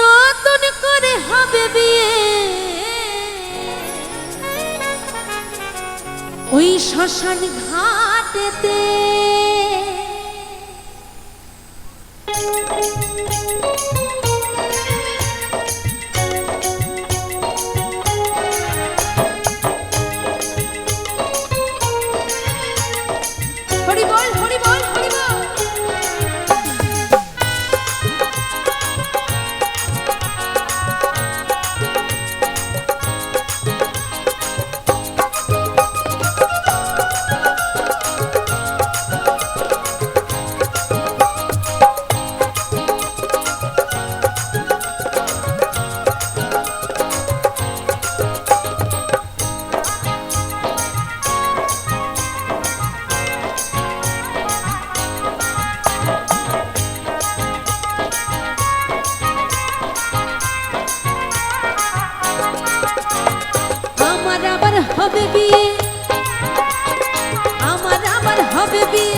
নতুন করে হবে বিয়ে। ওই শ্মশান ঘাটেতে হবে বিয়ে? আমার আবার হবে বিয়ে?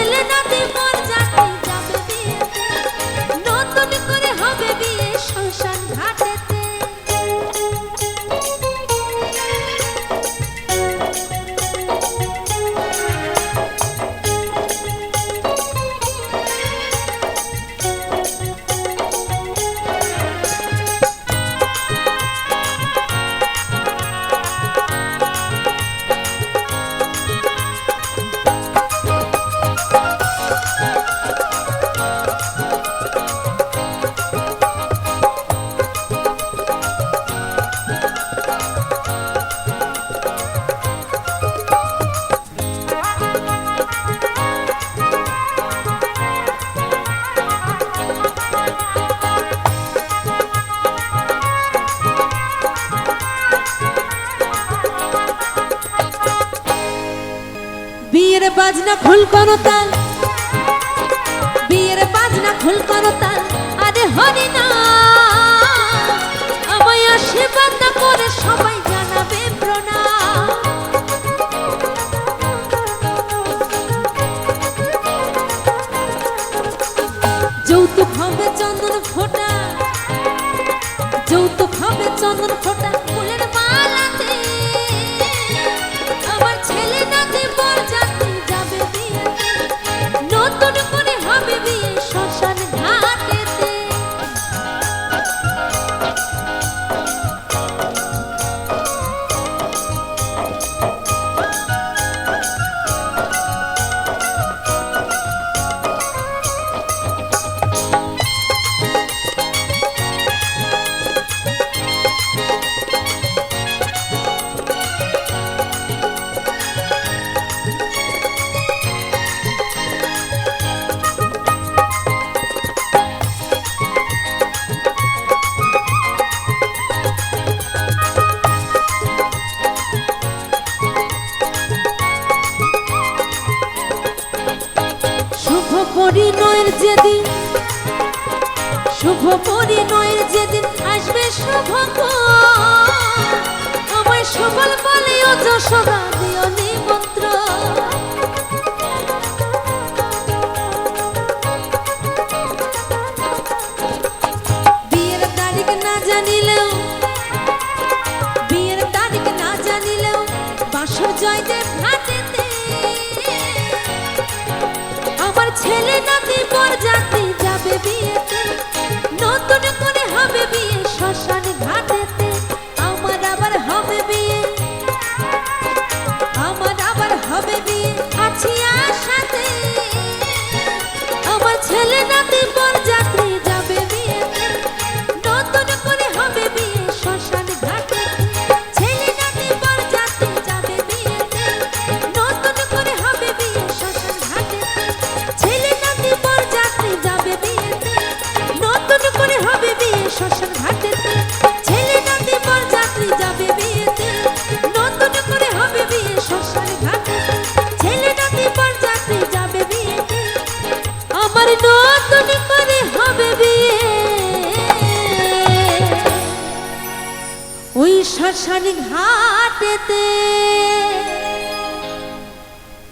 ছেলে নাতি মোর যাতে বাজনা খুল করো তাল। বিয়ের বাজনা খুল করো তাল। আরে হরি না, আমায় আশীর্বাদ না করে সবাই জানাবে প্রণাম। যেদিন, শুভ পরিণয়ের যেদিন আসবে শুভ আমায় সবল বলে যশোদা দিও নিমন্ত্রণ। বিয়ের তারিখ না জানিলেও, বিয়ের তারিখ না ছেলে নাতি পর যাতে যাবে বিয়েতে। নতুন করে হবে বিয়ে। শ্মশান ঘাটে ছেলে নাতি পর যাত্রী যাবে হবে যাত্রী যাবে আমার ঘাটেতে